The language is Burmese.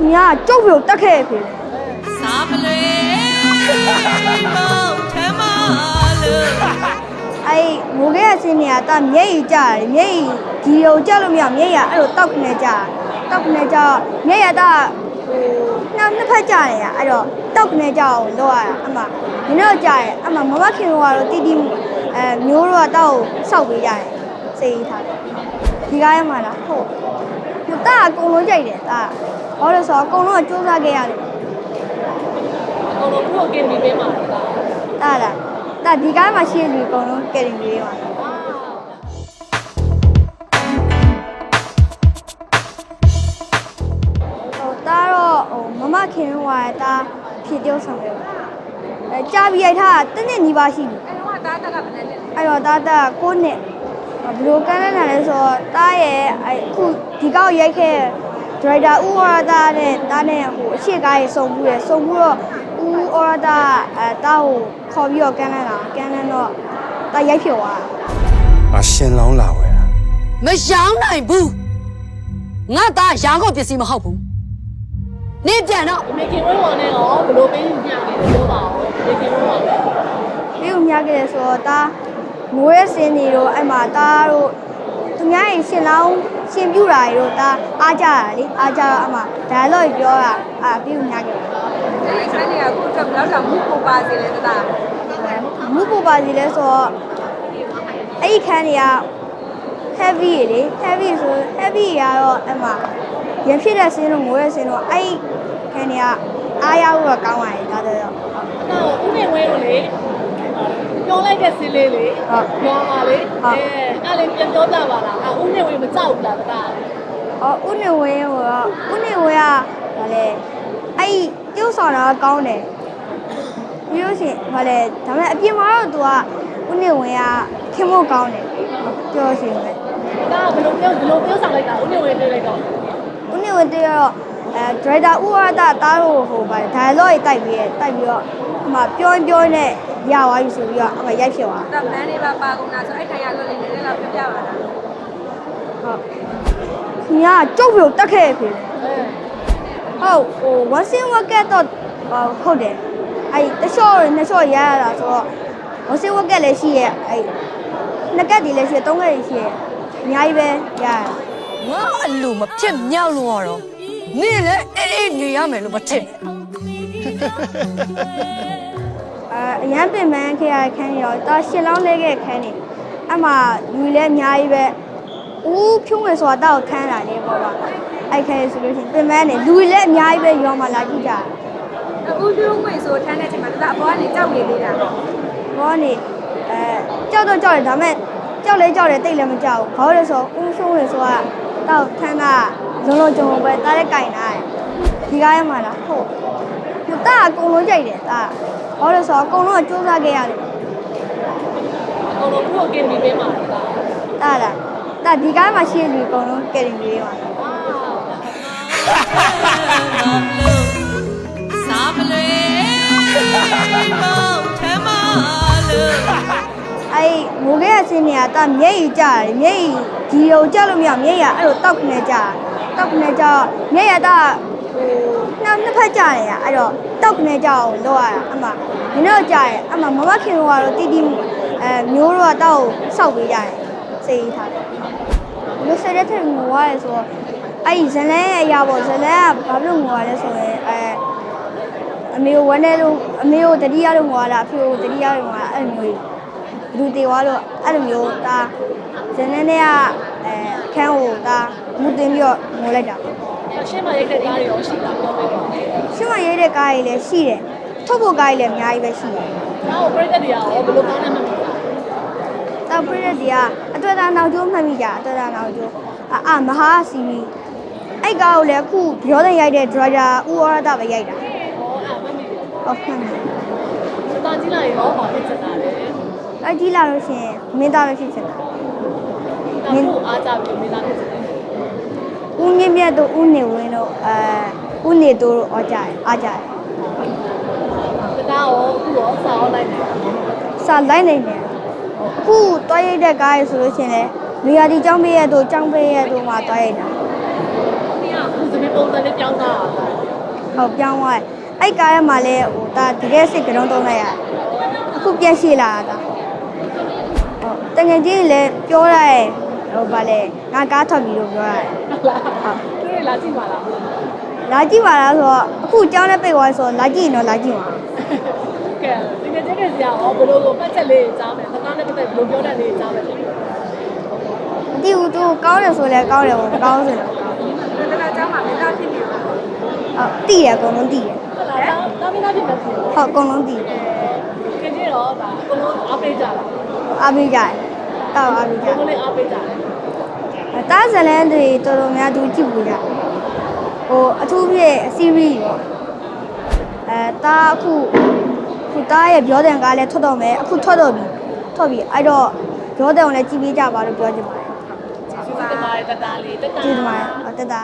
ခင်ဗျားကျုပ်ပြီးတက်ခဲ့ပြီစားမလွေမောင်ထမလို့အဲ့ငိုခဲ့ရစင်းနေရတာမျက်ရည်ကျတယ်မျက်ရည်ဒီကိုကျလို့မရမျက်ရည်အဲ့လိုတောက်ခနဲ့ကျတောက်ခနဲ့ကျမျက်ရည်တာဟိုနှစ်နှစ်ဖက်ကျနေရအဲ့တော့တောက်ခနဲ့ကျအောင်လောက်ရတာအမှဒီတော့ကျရဲ့အမှမမခင်ကတော့တီတီအဲ မျိုးတော့တောက်ဆောက်ပေးကြတယ်စိတ်ထားတယ်ဒီကားရမှာလားဟုတ်ဒီတာအကုန်လုံးကြိုက်တယ်တာဘာလို့လဲဆိုတော့အကုန်လုံးကစူးစမ်းခဲ့ရတယ်အကုန်လုံးခုတ်ကင်ပြီးပေးမှာလားတာလားတာဒီကားမှာရှိတဲ့လူအကုန်လုံးကယ်တင်ပေးပါဟိုတာတော့ဟိုမမခင်ဟိုကတာဖြစ် tiêu ဆောင်တယ်အဲကြာပြီးရိုက်ထားတာတစ်နှစ်နီးပါးရှိပြီအဲတော့တားတာကဘယ်နဲ့လဲအဲ့တော့တာတာကိုနှစ်ဘယ်လိုကန်းနေတာလဲဆိုတော့တာရဲ့အဲအခုဒီကောက်ရိုက်ခဲ့ ဒရိုက်တာဦးဝရတာနဲ့တာနဲ့ဟိုအရှိကားရေးစုံမှုရယ်စုံမှုတော့ဦးဝရတာအဲတာကိုခေါ်ပြီးတော့ကန်းနေတာကန်းနေတော့တာရိုက်ဖြစ်သွားတာငါရှင်လောင်းလာဝဲတာမရောင်းနိုင်ဘူးငါသားရောင်းကုန်ပစ္စည်းမဟုတ်ဘူးနေပြန်တော့မေကင်ဝဲဝန်နဲ့ရောဘယ်လိုပေးညံ့နေလဲပြောပါဦးမေကင်ဝဲဝန်ပြီးဦးမြခဲ့တယ်ဆိုတော့တာငိုရဲစင်းနေတော့အဲ့မှာတာတို့သူများရင်ရှင်လောင်း ရှင်ပြူတာတွေတော့တာအားကြတာလေအားကြတော့အမှဒါတော့ပြောတာအာပြီးဦးမြခဲ့တယ်ဒီခန်းလေးကခုတော့ဘယ်တော့မှမပါစေလဲတတာမူပူပါစီလဲဆိုတော့အဲ့ဒီခန်းတွေက heavy ရေလေ heavy ဆို heavy ရတော့အမှရဖြစ်တဲ့ဆင်းလို့ငိုရဲဆင်းတော့အဲ့ဒီခန်းတွေကအားရဖို့တော့ကောင်းပါတယ်ဒါတော့ဟုတ်တော့ဦးနေဝဲကိုလေ ပြောလိုက်တဲ့စီလေးလေပြောပါလေအဲအဲ့လေပြန်ပြောကြပါလားအဦးနေဝဲမကြောက်ဘူးလားတတာအော်ဦးနေဝင်းကိုတော့ဦးနေဝင်းကဗာလေအဲ့ဒီပြုတ်ဆောင်တာကကောင်းတယ်ပြီးလို့ရှိရင်ဗာလေဒါပေမဲ့အပြင်မှာတော့ तू ကဦးနေဝင်းကခင်ဖို့ကောင်းတယ်ပြောရှင်ပဲဒါဘယ်လိုပြောဘယ်လိုပြောဆောင်လိုက်တာဦးနေဝဲတွေ့လိုက်တော့ဦးနေဝင်းတရတော့အဲဒရိုက်တာဦးဝရတာတားလို့ဟိုဗာဒါလော့ရေးတိုက်ပြီးရတိုက်ပြီးတော့အမှပြောရင်ပြောနေ ရသွားပြီဆိုပြီးတော့အမှရိုက်ဖြစ်သွားဒါမန်းလေးပါပါကုန်တာဆိုအဲ့ထိုင်ရလွတ်လေးနည်းနည်းလောက်ပြောပြပါလားဟုတ်ခင်ဗျာကျုပ်ပြီးတက်ခဲ့ပြီအဲဟုတ်ဟိုဝဆင်းဝက်ကက်တော့ဟုတ်တယ်အဲ့တချော့နှစ်ချော့ရရတာဆိုတော့ဝဆင်းဝက်ကက်လည်းရှိရဲ့အဲ့နှစ်ကက်ဒီလည်းရှိရဲ့သုံးကက်တွေရှိရဲ့အများကြီးပဲရရတယ်ငါအလိုမဖြစ်မြောက်လို့ရတော့နင်းလည်းအေးအေးနေရမယ်လို့မထင်နဲ့ အဲအရန်ပင်ပန်းခဲ့ရတဲ့ခန်းကြီးတော့တာရှစ်လောင်းလဲခဲ့တဲ့ခန်းကြီးအမှလူလည်းအများကြီးပဲဦးဖြုံးဝင်ဆိုတာတောက်ခန်းတာလေပေါ့ပါအဲ့ခဲဆိုလို့ရှိရင်ပင်ပန်းနေလူလည်းအများကြီးပဲရောမှလာကြည့်ကြတယ်ဦးပြုံးဝင်ဆိုထမ်းတဲ့ချိန်မှာတတာအပေါ်ကနေကြောက်နေသေးတာဘောနေအဲကြောက်တော့ကြောက်တယ်ဒါပေမဲ့ကြောက်လဲကြောက်တယ်တိတ်လည်းမကြောက်ဘူးဘာလို့လဲဆိုတော့ဦးဖြုံးဝင်ဆိုတာတောက်ခန်းကလုံးလုံးကြုံပဲတားတဲ့ကင်တာဒီကားရမှာလားဟုတ်ဒီတာအကုန်လုံးကြိုက်တယ်တာ ဘာလို့လဲဆိုတော့အကုန်လုံးကစူးစမ်းခဲ့ရတယ်အကုန်လုံးခုတ်ကင်ပြီးပေးမှာလား တာလားတာဒီကားမှာရှိတဲ့လူအကုန်လုံးကယ်တင်ပေးပါစားမလွေမောင်ထမလို့အဲ့ငိုခဲ့ရစင်းနေရတာမျက်ရည်ကျတယ်မျက်ရည်ဒီကိုကျလို့မရမျက်ရည်အဲ့လိုတောက်ခနဲ့ကျတောက်ခနဲ့ကျမျက်ရည်တာဟို နှစ်နှစ်ဖက်ကျနေရအဲ့တော့တောက်ခနဲ့ကျအောင်လောက်ရတာအမှဒီတော့ကျရဲ့အမှမမခင်ကတော့တီတီအဲမျိုးတော့တောက်ဆောက်ပေးကြတယ်စိတ်ထားတယ်လူစတဲ့ထက်ငိုရတယ်ဆိုတော့အဲ့ဇလန်းရဲ့အရာပေါ့ဇလန်းကဘာဖြစ်လို့ငိုရလဲဆိုရင်အဲအမေကိုဝမ်းနေလို့အမေကိုတတိယလို့ငိုရတာအဖေကိုတတိယလို့ငိုရတာအဲ့လိုမျိုးကြီးလူတေသွားလို့အဲ့လိုမျိုးဒါဇနန်းနဲ့ကအဲခန်းကိုဒါမူတင်ပြီးတော့ငိုလိုက်တာအ ရှင်းမရိုက်တဲ့ကားတွေရောရှိတာပြောပေးပါဦးရှင်းမရေးတဲ့ကားကြီးလည်းရှိတယ်ထုတ်ဖို့ကားကြီးလည်းအများကြီးပဲရှိတယ်။ဒါကိုပြိတ္တတွေကရောဘယ်လိုကောင်းနေမှာလဲတောက်ပြည့်တဲ့ဒီကအတွေ့အကြုံနောက်ကျိုးမှတ်မိကြအတွေ့အကြုံနောက်ကျိုးအာအာမဟာစီမီအဲ့ကားကိုလည်းအခုပြောတဲ့ရိုက်တဲ့ driver ဦးဝရဒပဲရိုက်တာ။ဟောအဲ့မမီးတယ်ဟုတ်မှန်တယ်။စတာကြီးလာရောပါဖြစ်ချင်တာလေအဲ့ဒီလာလို့ရှိရင်မင်းသားပဲဖြစ်ချင်တာ။ဒါကိုအားကြပြီးမိသားဖြစ်ချင်တယ်ဦးမြ င့်မြတ်တို့ဦးနေဝင်းတို့အဲဦးနေတို့တို့အားကြတယ်အားကြတယ်။စတာရောအခုရောစာရောလိုက်တယ်စာလိုက်နိုင်တယ်အခုတွားရိုက်တဲ့ကားရဆိုလို့ရှိရင်လည်းနေရာဒီចောင်းပေးရတို့ចောင်းပေးရတို့မှာတွားရိုက်တာ။မီးကအခုသမီးပုံစံလေးပြောင်းတာလားဟုတ်ပြောင်းသွားတယ်အဲ့ကားထဲမှာလည်းဟိုဒါတကယ်စိတ်ကတော့သုံးလိုက်ရတယ်အခုပြန်ရှိလာတာဟုတ်တကယ်ကြီးလည်းပြောရတယ် ဟိုဗာလဲငါကားထွက်ပြီလို့ပြောရတယ်ဟုတ်လားဟုတ်သူတွေလာကြည့်ပါလားလာကြည့်ပါလားဆိုတော့အခုကြောင်းနဲ့ပိတ်သွားဆိုတော့လာကြည့်ရင်တော့လာကြည့်ပါကဲဒီနေ့ကျတဲ့ဆရာရောဘယ်လိုလိုပတ်ချက်လေးကြားမယ်သကားနဲ့ပတ်သက်ဘယ်လိုပြောတဲ့လေးကြားမယ်မသိဘူးသူကောင်းတယ်ဆိုလည်းကောင်းတယ်ပေါ့မကောင်းဆိုလည်းမကောင်းဒါကကြားမှာမင်းသားဖြစ်နေပါဟုတ်တိတယ်အကုန်လုံးတိတယ်ဟုတ်လားတာမင်းသားဖြစ်နေတယ်ဟုတ်အကုန်လုံးတိတယ်ကင်းကြီးတော့ဒါအကုန်လုံးအားပေးကြတာအားပေးကြတယ် တောက်အားပေးကြဘယ်လိုလေးအားပေးကြလဲတယ်တားဇလန်တွေတော်တော်များသူကြည့်ဘူးကြဟိုအထူးဖြင့် series ပေါ့အဲတားအခုခုတားရဲ့ပြောတဲ့ကားလည်းထွက်တော့မယ်အခုထွက်တော့ပြီထွက်ပြီအဲ့တော့ပြောတဲ့အောင်လည်းကြည့်ပေးကြပါလို့ပြောချင်ပါတယ်ကျေးဇူးတင်ပါတယ်တတလေးတတကျေးဇူးတင်ပါတယ်ဟုတ်တက်တာ